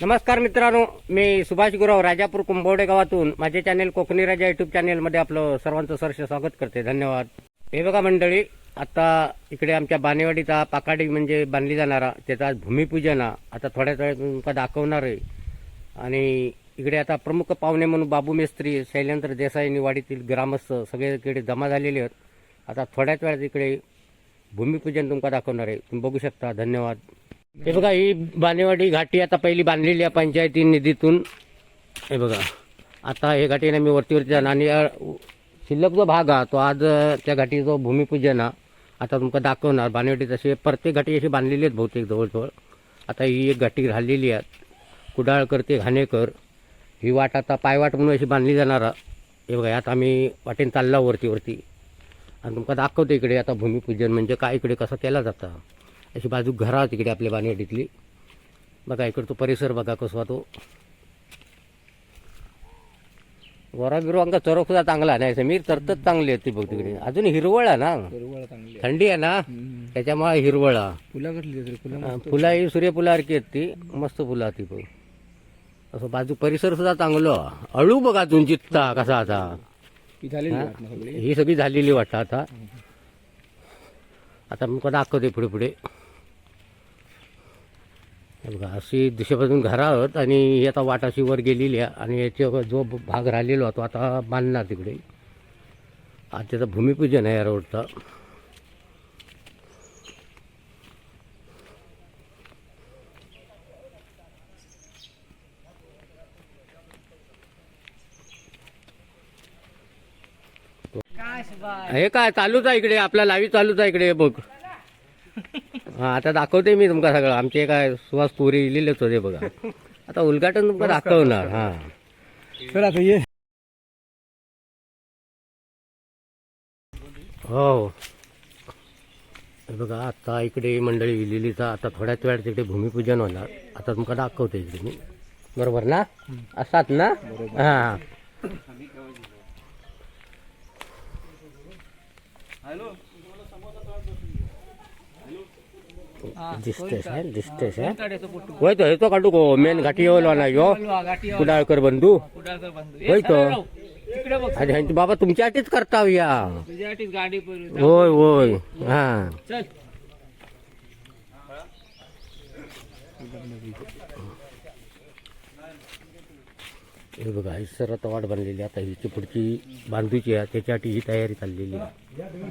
नमस्कार मित्रांनो मी सुभाष गुराव राजापूर कुंभवडे गावातून माझे चॅनेल कोकणी राजा युट्यूब चॅनेलमध्ये आपलं सर्वांचं सहर्ष स्वागत करते. धन्यवाद. हे बघा मंडळी आता इकडे आमच्या बानेवाडीचा पाकाडी म्हणजे बांधली जाणारा त्याचा आज भूमिपूजन आता थोड्याच वेळ तुमका दाखवणार आहे. आणि इकडे आता प्रमुख पाहुणे म्हणून बाबू मेस्त्री शैलेंद्र देसाई वाडीतील ग्रामस्थ सगळे इकडे जमा झालेले आहेत. आता थोड्याच वेळात इकडे भूमिपूजन तुमका दाखवणार आहे. तुम्ही बघू शकता. धन्यवाद. हे बघा ही बानेवाडी घाटी आता पहिली बांधलेली आहे पंचायती निधीतून. हे बघा आता हे घाटीने मी वरती वरती जाणार आणि शिल्लक जो भाग हा तो आज त्या घाटीचं भूमिपूजन हा आता तुमका दाखवणार बानेवाडी तशी प्रत्येक घाटी अशी बांधलेली आहेत बहुतेक जवळजवळ. आता ही एक घाटी राहिलेली आहे कुडाळकर ते घाणेकर. ही वाट आता पायवाट म्हणून अशी बांधली जाणार हे बघा आता आम्ही वाटेन चालला वरती वरती आणि तुमका दाखवतो इकडे आता भूमिपूजन म्हणजे काय इकडे कसं केला जातं. अशी बाजू घरा तिकडे आपल्या बानेवाडीतली बघा इकडं तो परिसर बघा कसा तो. वरा बिरवांका चरक सुद्धा चांगला नाही समीर तरतच चांगली आहे ती बघ तिकडे. अजून हिरवळ आहे ना? चांगली थंडी आहे ना? त्याच्यामुळे हिरवळ. आहे. फुला फुला ही सूर्यफुलासारखी आहेत ती. मस्त फुलं आहेत ती बघ. असं बाजू परिसर सुद्धा चांगलं. अळू बघा अजून चित्ता कसा आता ही सगळी. ही सगळी झालेली वाटतं आता. आता मी दाखवते पुढे पुढे. बघा अशी दिशेपासून घरं आहोत आणि ही आता वाटाशी वर गेलेली आहे आणि याच्या जो भाग राहिलेला होतो आता बांधणार तिकडे. आज त्याचं भूमिपूजन आहे या रोडचं. हे काय चालूच आहे इकडे आपला लावी चालूच आहे इकडे बघ. हा आता दाखवते मी तुमका सगळं. आमचे काय सुहास पुरी लिहिलेच होते बघा. आता उद्घाटन तुमका दाखवणार हा. सर आता ये. हो. हे बघा आता इकडे मंडळी लिहिलीचा आता थोड्याच वेळात तिकडे भूमिपूजन होणार. आता तुमका दाखवते इकडे मी. बरोबर ना? असाच ना? हा. दिसतेस आहे दिसतेस आहे होय तो हे तो काढू गो मेन घाटी येवलो ना यो कुडाळकर बंधू होय तो अरे ह्यांची बाबा तुमच्यासाठीच करताव या होय होय हा चल हे बघा ही सर्वात वाट बनलेली आता हिची पुढची बांधूची आहे त्याच्यासाठी ही तयारी चाललेली आहे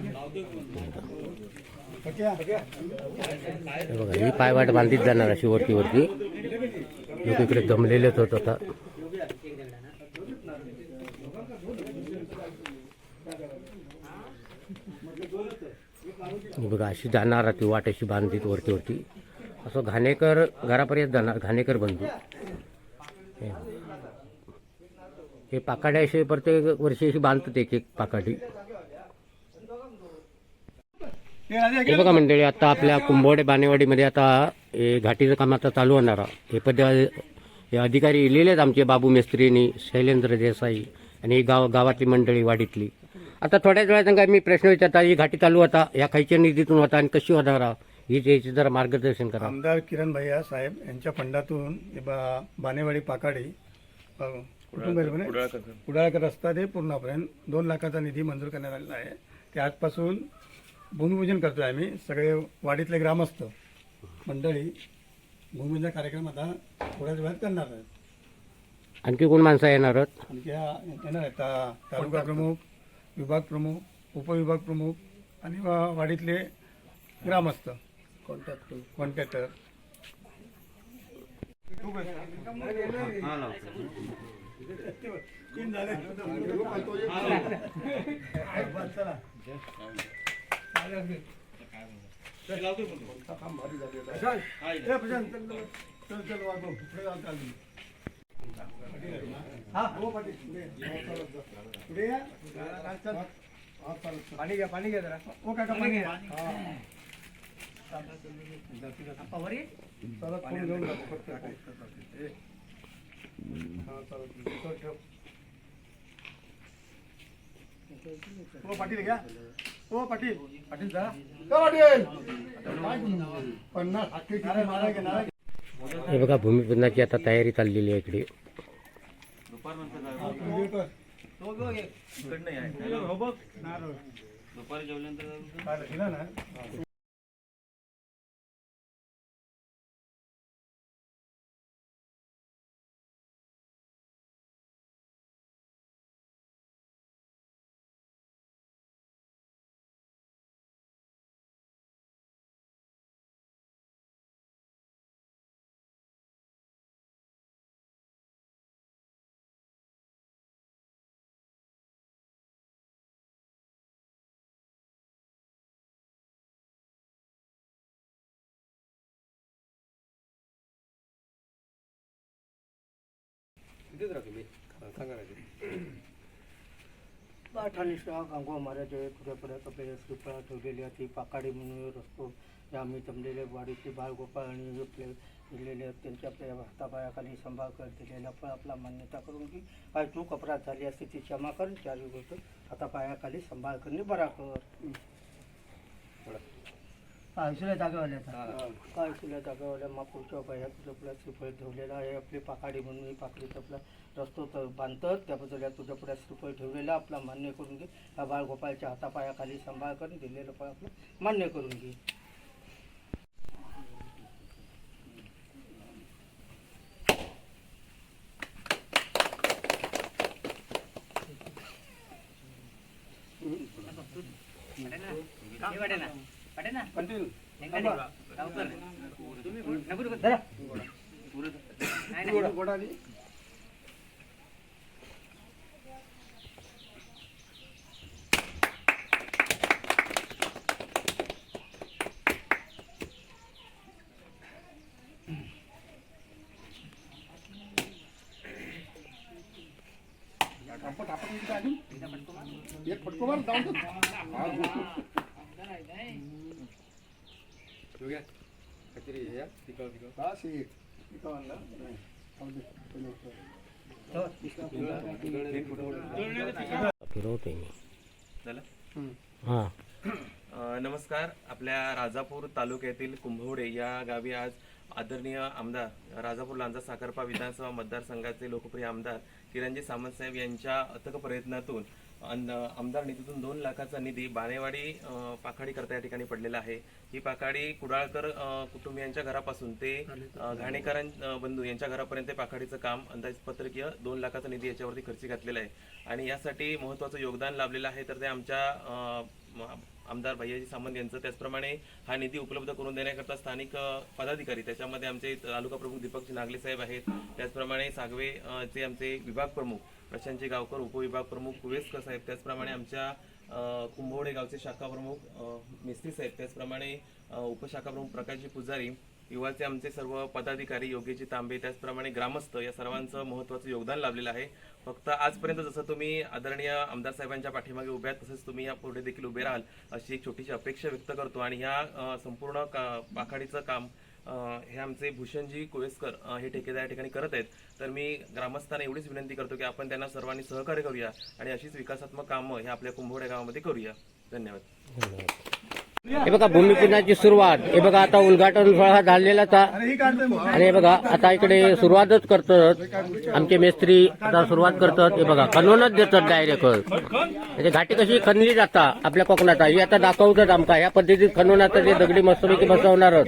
हे बघा ही पायवाट बांधीत जाणार अशी वरती वरती. लोक इकडे जमलेलेच होत आता. बघा अशी जाणार ती वाट अशी बांधीत वरती वरती. असं घाणेकर घरापर्यंत जाणार घाणेकर बंधू. हे. हे पाकाड्या असे प्रत्येक वर्षी अशी बांधतात एक एक पाकाडी. हे बघा मंडळी आता आपल्या कुंभवडे बानेवाडीमध्ये आता हे घाटीचं काम आता चालू होणार आहे. हे पद हे अधिकारी लिहिलेत आमचे बाबू मेस्त्रीनी शैलेंद्र देसाई आणि ही गाव गावातली मंडळी वाडीतली आता थोड्याच वेळात सांगा मी प्रश्न विचारता ही घाटी चालू होता या खायच्या निधीतून होता आणि कशी होणार? ही याची जरा मार्गदर्शन करा आमदार किरण भैया साहेब यांच्या फंडातून बा बानेवाडी पाकाडी अ, कुटुंब आहे म्हणे? कुडाळकर रस्ता ते पूर्णपर्यंत दोन लाखाचा निधी मंजूर करण्यात आलेला आहे ते आजपासून भूमिपूजन करतोय आम्ही. सगळे वाडीतले ग्रामस्थ मंडळी भूमिपूजन कार्यक्रम आता थोड्याच वेळात करणार आहेत. आणखी कोण माणसं येणार आहेत? आणखी हा येणार आहेत. ता- तालुका प्रमुख विभाग प्रमुख उपविभाग प्रमुख आणि वा- वाडीतले ग्रामस्थ. कॉन्ट्रॅक्टर कॉन्ट्रॅक्टर पाणी घ्या पाणी घ्या जरा ओ काका पाणी घ्या. चला, फोन घेऊन फक्त. हा, चला, ठेव. ओ पाटील घ्या ओ पाटील. पाटील जा. ओ, पाटील? पन्नास किती नारळ घे, नारळ घे. हे बघा भूमिपूजनाची आता तयारी चाललेली आहे इकडे. दिला ना अठ्ठावीसव्या गांगो महाराज पुढे कपडे श्रीफळा ठेवलेली ती पाकाडी म्हणून असतो त्या आम्ही जमलेले वाडीचे बाळगोपाळ आणि आपले दिलेले आहेत त्यांच्या आपल्या हातापायाखाली सांभाळ कर दिलेला फळ आपला मान्यता करून की काय चूक अपराध झाली असते ती क्षमा कर चारी गोष्ट हातापायाखाली सांभाळ करणे बरा कर काय सुल्या जागेवाल्या काय सुल्या जागेवाल्या महापूरच्या बाया तुझ्या पुढे श्रीफळ ठेवलेलं आहे. आपली पाकाडी म्हणून ही पाकडीत आपला रस्तो तर बांधतात त्याबद्दल या तुझ्या पुढे श्रीफळ ठेवलेला आपला मान्य करून घे. या बाळगोपाळच्या हातापायाखाली सांभाळ करून दिलेलं फळ आपलं मान्य करून घे. कंटिन्यू एक फटकोबार जाऊन फिरवतोय मी. झालं? हां. अ, नमस्कार. आपल्या राजापूर तालुक्यातील कुंभवडे या गावी आज आदरणीय आमदार राजापूर लांजा साखरपा विधानसभा मतदारसंघाचे लोकप्रिय आमदार किरणजी सामंतसाहेब यांच्या अथक प्रयत्नातून आमदार निधीतून दोन लाखाचा निधी बाणेवाडी पाखाडी करता या ठिकाणी पडलेला आहे. ही पाखाडी कुडाळकर कुटुंबियांच्या घरापासून ते घाणेकरां बंधू यांच्या घरापर्यंत पाखाडीचं काम अंदाजपत्रकीय दोन लाखाचा निधी याच्यावरती खर्ची घातलेला आहे. आणि यासाठी महत्वाचं योगदान लाभलेलं आहे तर ते आमच्या आमदार भैयाजी सामंत यांचं. त्याचप्रमाणे हा निधी उपलब्ध करून देण्याकरता स्थानिक पदाधिकारी त्याच्यामध्ये आमचे तालुका प्रमुख दीपकजी नागले साहेब आहेत. त्याचप्रमाणे सागवे चे आमचे विभाग प्रमुख प्रशांतजी गावकर उपविभाग प्रमुख कुवेसकर साहेब. त्याचप्रमाणे आमच्या कुंभवडे गावचे शाखा प्रमुख मिस्त्री साहेब. त्याचप्रमाणे उपशाखा प्रमुख प्रकाशजी पुजारी युवाचे आमचे सर्व पदाधिकारी योगेजी तांबे त्याचप्रमाणे ग्रामस्थ या सर्वांचं महत्वाचं योगदान लाभलेलं आहे. फक्त आजपर्यंत जसं तुम्ही आदरणीय आमदार साहेबांच्या पाठीमागे उभे आहात तसंच तुम्ही या पुढे देखील उभे राहाल अशी एक छोटीशी अपेक्षा व्यक्त करतो. आणि ह्या संपूर्ण का- आखाडीचं काम हे आमचे भूषणजी कोळेस्कर हे ठेकेदार या ठिकाणी करत आहेत. तर मी ग्रामस्थांना एवढीच विनंती करतो की आपण त्यांना सर्वांनी सहकार्य करूया आणि अशीच विकासात्मक कामं हे आपल्या कुंभवड्या गावामध्ये करूया. धन्यवाद. हे बघा भूमिपूजनाची सुरुवात. हे बघा आता उद्घाटन सोहळा झालेलाच आणि हे बघा आता इकडे सुरुवातच करतात. आमचे मेस्त्री आता सुरुवात करतात. हे बघा खणूनच देतात डायरेक्ट म्हणजे घाटी कशी खणली जाता आपल्या कोकणात. ही आता दाखवतात आमका. ह्या पद्धतीत खणून आता ते दगडी मस्तपैकी बसवणारच.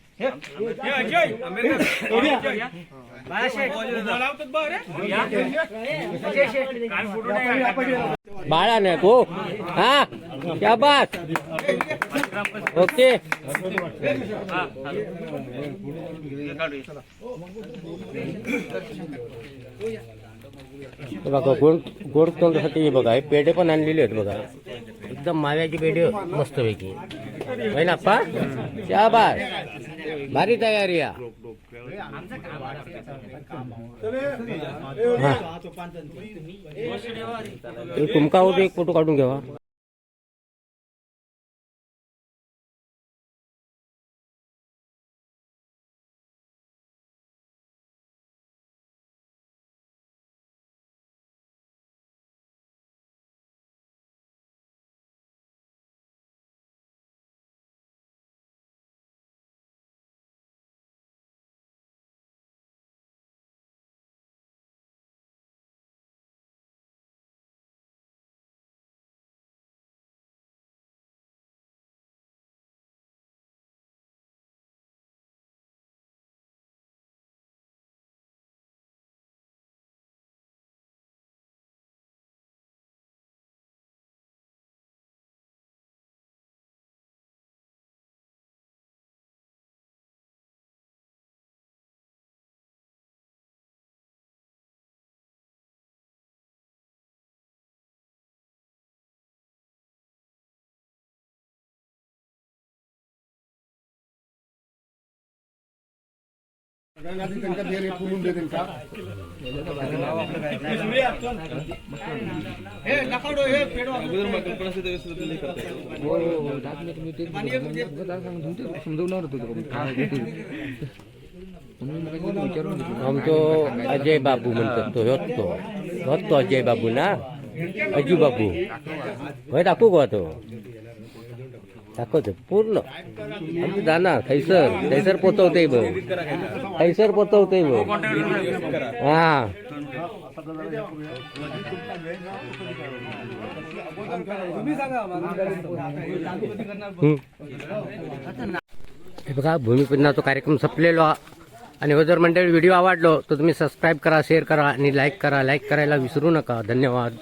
बाळा नाही हो हा क्या बात ओके बघा गोड गोड तोंडासाठी बघा हे पेढे पण आणलेले आहेत बघा एकदम माव्याची पेढे मस्तपैकी होय ना पा क्या बात? भारी तयारी तुमका एक फोटो काढून घ्यावा समजवणार होतो आमचो अजय बाबू म्हणतात तो ह्योच तो ह्योच तो अजय बाबू ना अजू बाबू होय दाखवू का तो दाखवतो पूर्ण. आमचं जाणार थैसर थैसर पोचवते बघ. थैसर पोचवते बघ. हा. हे बघा भूमिपूजनाचा कार्यक्रम संपलेलो. आणि हो जर मंडळी व्हिडिओ आवडलो तर तुम्ही सबस्क्राईब करा शेअर करा आणि लाईक करा. लाईक करायला विसरू नका. धन्यवाद.